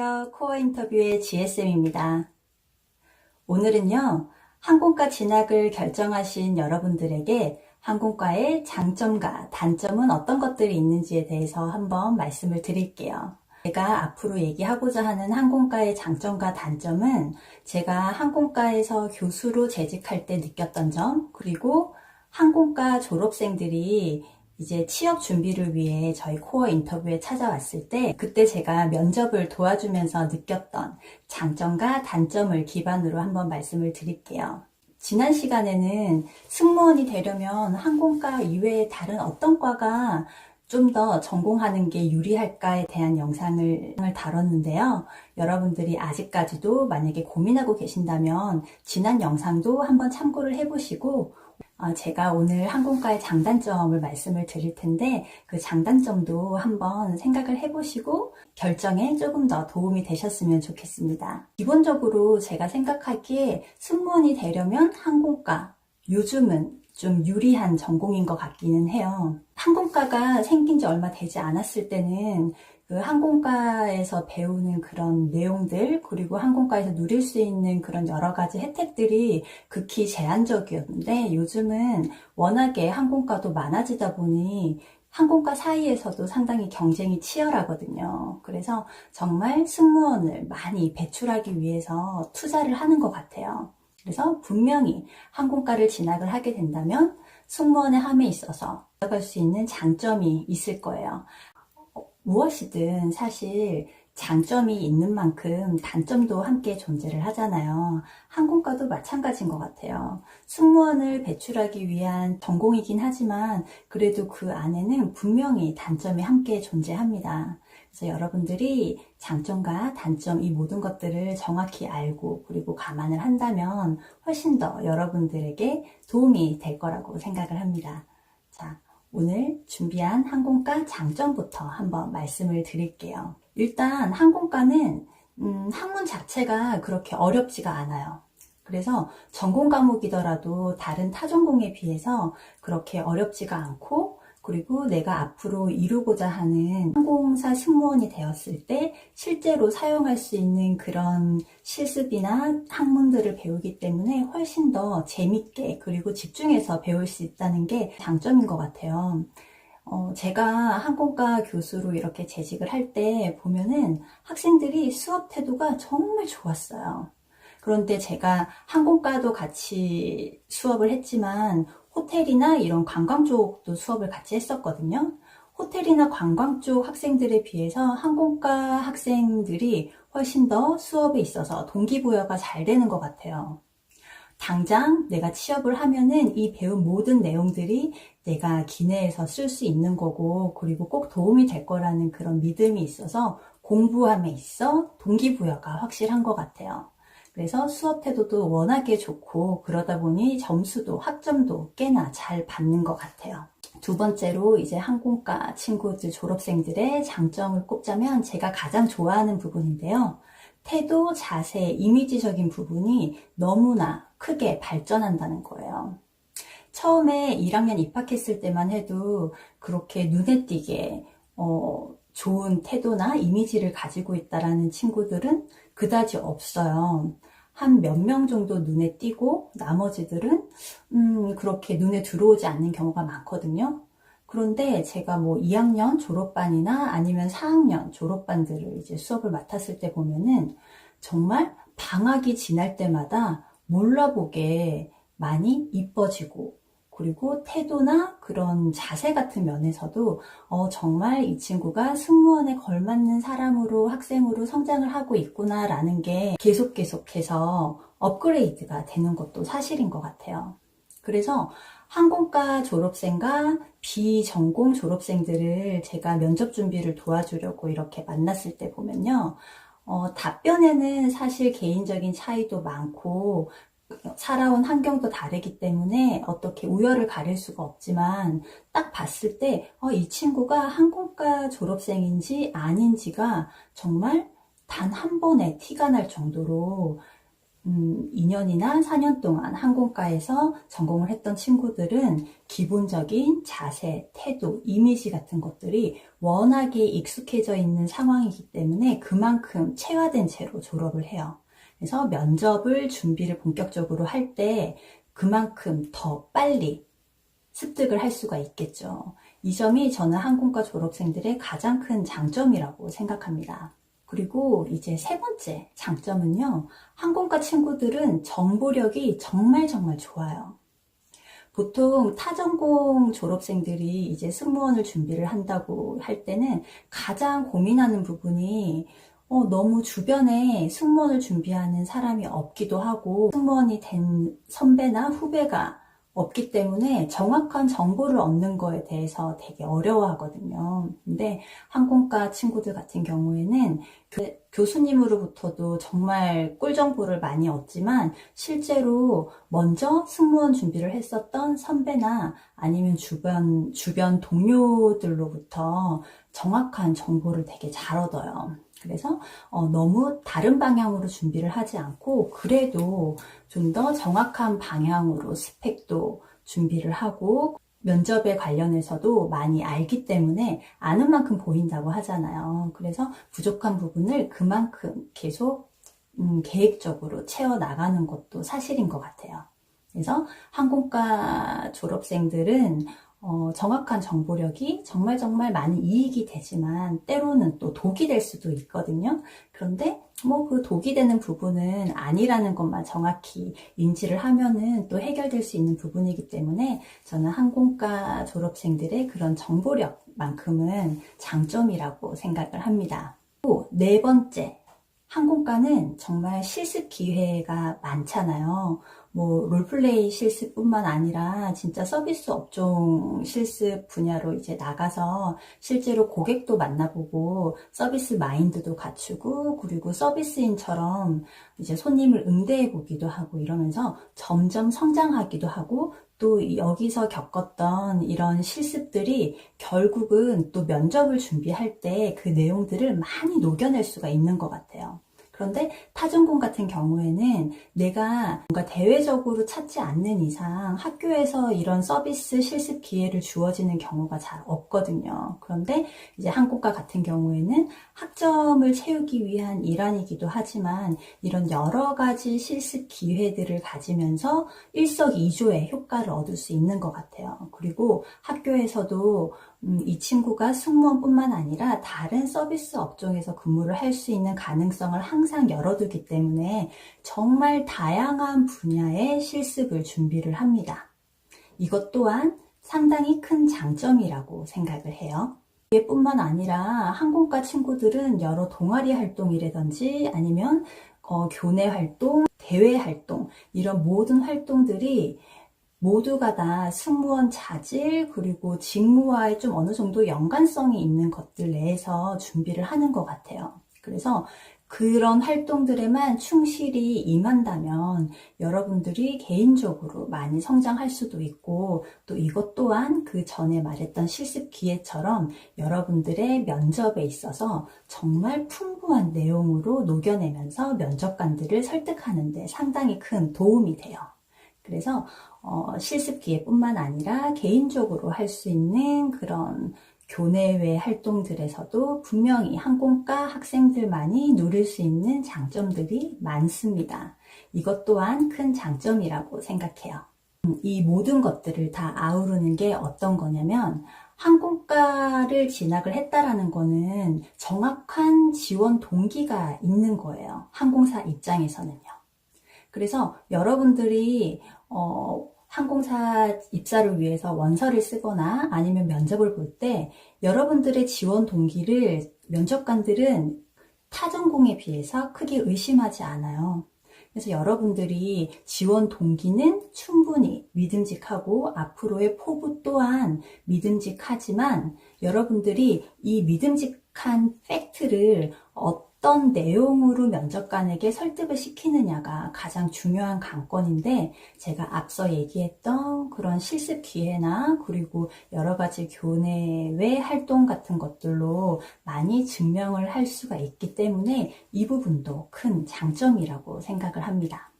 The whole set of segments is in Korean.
안녕하세요. 코어 인터뷰의 GSM입니다. 오늘은요, 항공과 진학을 결정하신 여러분들에게 항공과의 장점과 단점은 어떤 것들이 있는지에 대해서 한번 말씀을 드릴게요. 제가 앞으로 얘기하고자 하는 항공과의 장점과 단점은 제가 항공과에서 교수로 재직할 때 느꼈던 점, 그리고 항공과 졸업생들이 이제 취업 준비를 위해 저희 코어 인터뷰에 찾아왔을 때 그때 제가 면접을 도와주면서 느꼈던 장점과 단점을 기반으로 한번 말씀을 드릴게요. 지난 시간에는 승무원이 되려면 항공과 이외에 다른 어떤 과가 좀 더 전공하는 게 유리할까에 대한 영상을 다뤘는데요. 여러분들이 아직까지도 만약에 고민하고 계신다면 지난 영상도 한번 참고를 해보시고 어, 제가 오늘 항공과의 장단점을 말씀을 드릴 텐데 그 장단점도 한번 생각을 해보시고 결정에 조금 더 도움이 되셨으면 좋겠습니다. 기본적으로 제가 생각하기에 승무원이 되려면 항공과 요즘은 좀 유리한 전공인 것 같기는 해요. 항공과가 생긴 지 얼마 되지 않았을 때는 그 항공과에서 배우는 그런 내용들, 그리고 항공과에서 누릴 수 있는 그런 여러 가지 혜택들이 극히 제한적이었는데 요즘은 워낙에 항공과도 많아지다 보니 항공과 사이에서도 상당히 경쟁이 치열하거든요. 그래서 정말 승무원을 많이 배출하기 위해서 투자를 하는 것 같아요. 그래서 분명히 항공과를 진학을 하게 된다면 승무원의 함에 있어서 들어갈 수 있는 장점이 있을 거예요. 무엇이든 사실 장점이 있는 만큼 단점도 함께 존재를 하잖아요. 항공과도 마찬가지인 것 같아요. 승무원을 배출하기 위한 전공이긴 하지만 그래도 그 안에는 분명히 단점이 함께 존재합니다. 그래서 여러분들이 장점과 단점 이 모든 것들을 정확히 알고 그리고 감안을 한다면 훨씬 더 여러분들에게 도움이 될 거라고 생각을 합니다. 자, 오늘 준비한 항공과 장점부터 한번 말씀을 드릴게요. 일단 항공과는 음, 학문 자체가 그렇게 어렵지가 않아요. 그래서 전공 과목이더라도 다른 타 전공에 비해서 그렇게 어렵지가 않고 그리고 내가 앞으로 이루고자 하는 항공사 승무원이 되었을 때 실제로 사용할 수 있는 그런 실습이나 학문들을 배우기 때문에 훨씬 더 재밌게 그리고 집중해서 배울 수 있다는 게 장점인 것 같아요. 어, 제가 항공과 교수로 이렇게 재직을 할 때 보면은 학생들이 수업 태도가 정말 좋았어요. 그런데 제가 항공과도 같이 수업을 했지만 호텔이나 이런 관광 쪽도 수업을 같이 했었거든요. 호텔이나 관광 쪽 학생들에 비해서 항공과 학생들이 훨씬 더 수업에 있어서 동기부여가 잘 되는 것 같아요. 당장 내가 취업을 하면은 이 배운 모든 내용들이 내가 기내에서 쓸 수 있는 거고, 그리고 꼭 도움이 될 거라는 그런 믿음이 있어서 공부함에 있어 동기부여가 확실한 것 같아요. 그래서 수업 태도도 워낙에 좋고 그러다 보니 점수도 학점도 꽤나 잘 받는 것 같아요. 두 번째로 이제 항공과 친구들 졸업생들의 장점을 꼽자면 제가 가장 좋아하는 부분인데요. 태도, 자세, 이미지적인 부분이 너무나 크게 발전한다는 거예요. 처음에 1학년 입학했을 때만 해도 그렇게 눈에 띄게 어, 좋은 태도나 이미지를 가지고 있다라는 친구들은 그다지 없어요. 한 몇 명 정도 눈에 띄고 나머지들은 음, 그렇게 눈에 들어오지 않는 경우가 많거든요. 그런데 제가 뭐 2학년 졸업반이나 아니면 4학년 졸업반들을 이제 수업을 맡았을 때 보면은 정말 방학이 지날 때마다 몰라보게 많이 이뻐지고 그리고 태도나 그런 자세 같은 면에서도 어, 정말 이 친구가 승무원에 걸맞는 사람으로 학생으로 성장을 하고 있구나라는 게 계속 계속해서 업그레이드가 되는 것도 사실인 것 같아요. 그래서 항공과 졸업생과 비전공 졸업생들을 제가 면접 준비를 도와주려고 이렇게 만났을 때 보면요. 어, 답변에는 사실 개인적인 차이도 많고 살아온 환경도 다르기 때문에 어떻게 우열을 가릴 수가 없지만 딱 봤을 때, 어, 이 친구가 항공과 졸업생인지 아닌지가 정말 단 한 번에 티가 날 정도로 음, 2년이나 4년 동안 항공과에서 전공을 했던 친구들은 기본적인 자세, 태도, 이미지 같은 것들이 워낙에 익숙해져 있는 상황이기 때문에 그만큼 체화된 채로 졸업을 해요. 그래서 면접을 준비를 본격적으로 할 때 그만큼 더 빨리 습득을 할 수가 있겠죠. 이 점이 저는 항공과 졸업생들의 가장 큰 장점이라고 생각합니다. 그리고 이제 세 번째 장점은요, 항공과 친구들은 정보력이 정말 정말 좋아요. 보통 타전공 졸업생들이 이제 승무원을 준비를 한다고 할 때는 가장 고민하는 부분이 어, 너무 주변에 승무원을 준비하는 사람이 없기도 하고 승무원이 된 선배나 후배가 없기 때문에 정확한 정보를 얻는 거에 대해서 되게 어려워하거든요. 근데 항공과 친구들 같은 경우에는 교, 수님으로부터도 정말 꿀 정보를 많이 얻지만 실제로 먼저 승무원 준비를 했었던 선배나 아니면 주변, 주변 동료들로부터 정확한 정보를 되게 잘 얻어요. 그래서 어, 너무 다른 방향으로 준비를 하지 않고 그래도 좀 더 정확한 방향으로 스펙도 준비를 하고 면접에 관련해서도 많이 알기 때문에 아는 만큼 보인다고 하잖아요. 그래서 부족한 부분을 그만큼 계속 음, 계획적으로 채워 나가는 것도 사실인 것 같아요. 그래서 항공과 졸업생들은 어, 정확한 정보력이 정말 정말 많이 이익이 되지만 때로는 또 독이 될 수도 있거든요. 그런데 뭐 그 독이 되는 부분은 아니라는 것만 정확히 인지를 하면은 또 해결될 수 있는 부분이기 때문에 저는 항공과 졸업생들의 그런 정보력만큼은 장점이라고 생각을 합니다. 또 네 번째, 항공과는 정말 실습 기회가 많잖아요. 뭐 롤플레이 실습뿐만 아니라 진짜 서비스 업종 실습 분야로 이제 나가서 실제로 고객도 만나보고 서비스 마인드도 갖추고 그리고 서비스인처럼 이제 손님을 응대해 보기도 하고 이러면서 점점 성장하기도 하고 또 여기서 겪었던 이런 실습들이 결국은 또 면접을 준비할 때 그 내용들을 많이 녹여낼 수가 있는 것 같아요. 그런데 타전공 같은 경우에는 내가 뭔가 대외적으로 찾지 않는 이상 학교에서 이런 서비스 실습 기회를 주어지는 경우가 잘 없거든요. 그런데 이제 한국과 같은 경우에는 학점을 채우기 위한 일환이기도 하지만 이런 여러 가지 실습 기회들을 가지면서 일석이조의 효과를 얻을 수 있는 것 같아요. 그리고 학교에서도 음, 이 친구가 승무원뿐만 아니라 다른 서비스 업종에서 근무를 할 수 있는 가능성을 항상 열어두기 때문에 정말 다양한 분야의 실습을 준비를 합니다. 이것 또한 상당히 큰 장점이라고 생각을 해요. 이뿐만 아니라 항공과 친구들은 여러 동아리 활동이라든지 아니면 어, 교내 활동, 대외 활동 이런 모든 활동들이 모두가 다 승무원 자질 그리고 직무와의 좀 어느 정도 연관성이 있는 것들 내에서 준비를 하는 것 같아요. 그래서 그런 활동들에만 충실히 임한다면 여러분들이 개인적으로 많이 성장할 수도 있고 또 이것 또한 그 전에 말했던 실습 기회처럼 여러분들의 면접에 있어서 정말 풍부한 내용으로 녹여내면서 면접관들을 설득하는데 상당히 큰 도움이 돼요. 그래서 어, 실습 기회뿐만 아니라 개인적으로 할 수 있는 그런 교내외 활동들에서도 분명히 항공과 학생들만이 누릴 수 있는 장점들이 많습니다. 이것 또한 큰 장점이라고 생각해요. 음, 이 모든 것들을 다 아우르는 게 어떤 거냐면 항공과를 진학을 했다라는 거는 정확한 지원 동기가 있는 거예요. 항공사 입장에서는요. 그래서 여러분들이 어, 항공사 입사를 위해서 원서를 쓰거나 아니면 면접을 볼 때 여러분들의 지원 동기를 면접관들은 타 전공에 비해서 크게 의심하지 않아요. 그래서 여러분들이 지원 동기는 충분히 믿음직하고 앞으로의 포부 또한 믿음직하지만 여러분들이 이 믿음직한 팩트를 어떤 어떤 내용으로 면접관에게 설득을 시키느냐가 가장 중요한 관건인데 제가 앞서 얘기했던 그런 실습 기회나 그리고 여러 가지 교내외 활동 같은 것들로 많이 증명을 할 수가 있기 때문에 이 부분도 큰 장점이라고 생각을 합니다.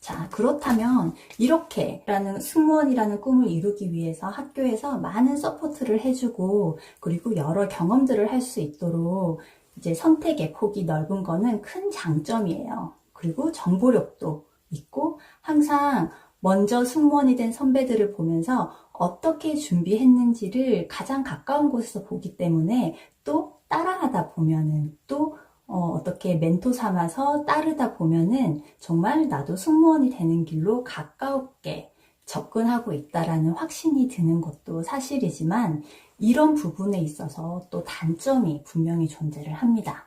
자, 그렇다면 이렇게 라는 승무원이라는 꿈을 이루기 위해서 학교에서 많은 서포트를 해주고 그리고 여러 경험들을 할 수 있도록 이제 선택의 폭이 넓은 거는 큰 장점이에요. 그리고 정보력도 있고 항상 먼저 승무원이 된 선배들을 보면서 어떻게 준비했는지를 가장 가까운 곳에서 보기 때문에 또 따라하다 보면은 또 어, 떻게 멘토 삼아서 따르다 보면은 정말 나도 승무원이 되는 길로 가까웠게 접근하고 있다라는 확신이 드는 것도 사실이지만 이런 부분에 있어서 또 단점이 분명히 존재를 합니다.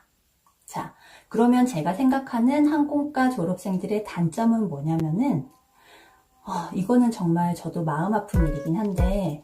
자, 그러면 제가 생각하는 항공과 졸업생들의 단점은 뭐냐면은 어, 이거는 정말 저도 마음 아픈 일이긴 한데